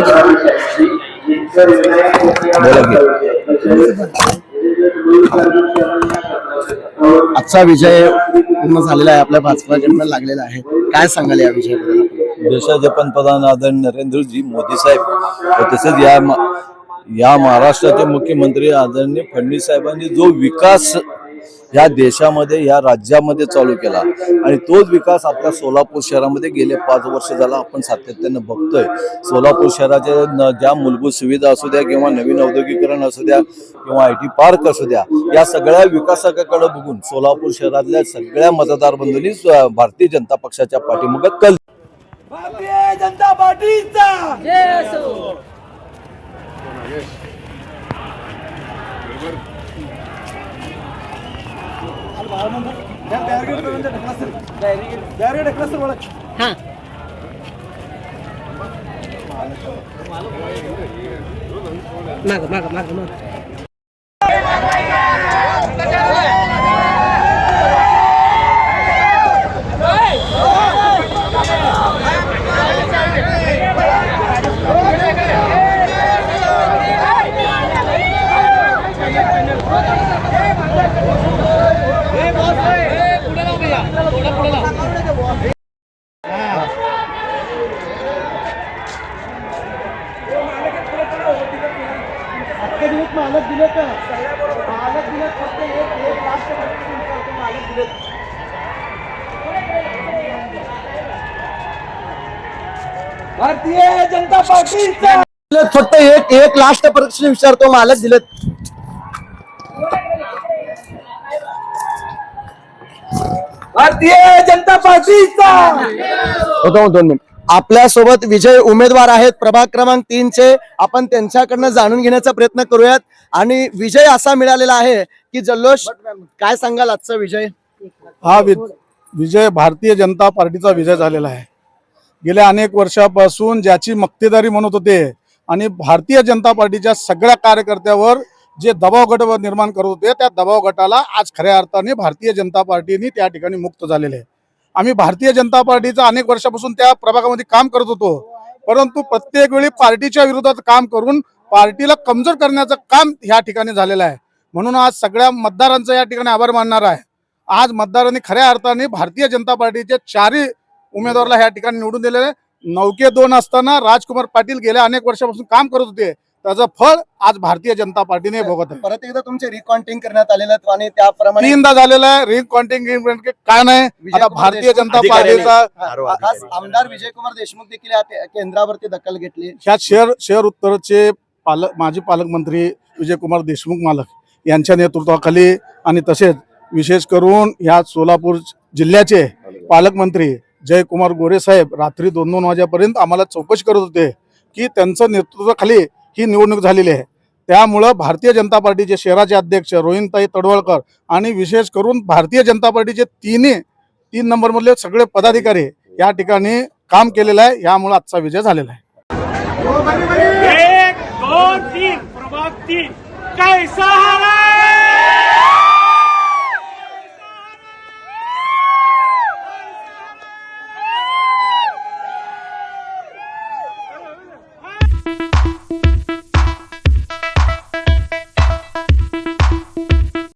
ठीक आहे आजचा विजय पूर्ण झालेला आहे आपल्या भाजपाकडनं लागलेला आहे काय सांगाल या विजयाबद्दल आपण? देशाचे पंतप्रधान आदरणीय नरेंद्रजी मोदी साहेब तसेच या या महाराष्ट्राचे मुख्यमंत्री आदरणीय फडणवीस साहेबांनी जो विकास या देशामध्ये या राज्यामध्ये चालू केला. आणि तोच विकास आपल्या सोलापूर शहरामध्ये गेले पाच वर्ष झाला आपण सातत्यानं बघतोय. सोलापूर शहराच्या न- ज्या मूलभूत सुविधा असू द्या किंवा नवीन औद्योगिकरण असू द्या किंवा आय टी पार्क असू द्या या सगळ्या विकासाकडे बघून सोलापूर शहरातल्या सगळ्या मतदार बंधूंनी भारतीय जनता पक्षाच्या पाठीमागं कल भारतीय जनता पार्टीचा! हा माग माग माग माग भारतीय जनता पार्टीचा दिलेत फक्त एक एक लास्ट प्रश्न विचारतो मालक दिलेत. भारतीय जनता पार्टीचा होतो दोन मिनिट. आपल्यासोबत विजय उमेदवार आहेत. प्रभाग क्रमांक तीनचे आपण त्यांच्याकडनं जाणून घेण्याचा प्रयत्न करूयात. आणि विजय असा मिळालेला आहे की जल्लोष काय सांगाल आजचा विजय? हा वि- विजय भारतीय जनता पार्टीचा विजय झालेला आहे. गेल्या अनेक वर्षापासून ज्याची मक्तेदारी म्हणत होते आणि भारतीय जनता पार्टीच्या सगळ्या कार्यकर्त्यावर जे दबाव गट निर्माण करत होते त्या दबाव गटाला आज खऱ्या अर्थाने भारतीय जनता पार्टीने त्या ठिकाणी मुक्त झालेले आहे. आम्ही भारतीय जनता पार्टीचा अनेक वर्षापासून त्या प्रभागामध्ये काम करत होतो. परंतु प्रत्येक वेळी पार्टीच्या विरोधात काम करून पार्टीला कमजोर करण्याचं काम ह्या ठिकाणी झालेलं आहे. म्हणून आज सगळ्या मतदारांचा या ठिकाणी आभार मानणार आहे. आज मतदारांनी खऱ्या अर्थाने भारतीय जनता पार्टीचे चारही उमेदवाराला ह्या ठिकाणी निवडून दिलेले आहे. नौके दोन असताना राजकुमार पाटील गेल्या अनेक वर्षापासून काम करत होते. त्याचं फळ आज भारतीय जनता पार्टीने भोगत आहे. परत एकदा तुमचे रिकॉन्टिंग करण्यात आलेलं आहे आणि त्याप्रमाणे तीनदा झालेलं आहे. रिंग कॉन्टिंग काय नाही. विजय आता कुमार भारतीय देशमुख जनता पार्टीचा खास आमदार विजय कुमार देशमुख देखील या केंद्रावरती दखल घेतली. ह्या शहर शहर उत्तरचे पालक माजी पालकमंत्री विजयकुमार देशमुख मालक यांच्या नेतृत्वाखाली आणि तसेच विशेष करून ह्या सोलापूर जिल्ह्याचे पालकमंत्री जयकुमार गोरे साहेब रात्री दोन दोन वाजेपर्यंत आम्हाला चौकशी करत होते की त्यांचं नेतृत्वाखाली ही निवडणूक झालेली आहे. त्यामुळं भारतीय जनता पार्टीचे शहराचे अध्यक्ष रोहिणताई तडवळकर आणि विशेष करून भारतीय जनता पार्टीचे तिन्ही तीन नंबरमधले सगळे पदाधिकारी या ठिकाणी काम केलेलं आहे. यामुळे आजचा विजय झालेला आहे. एक दोन तीन. प्रभाग तीन. कैसा हारा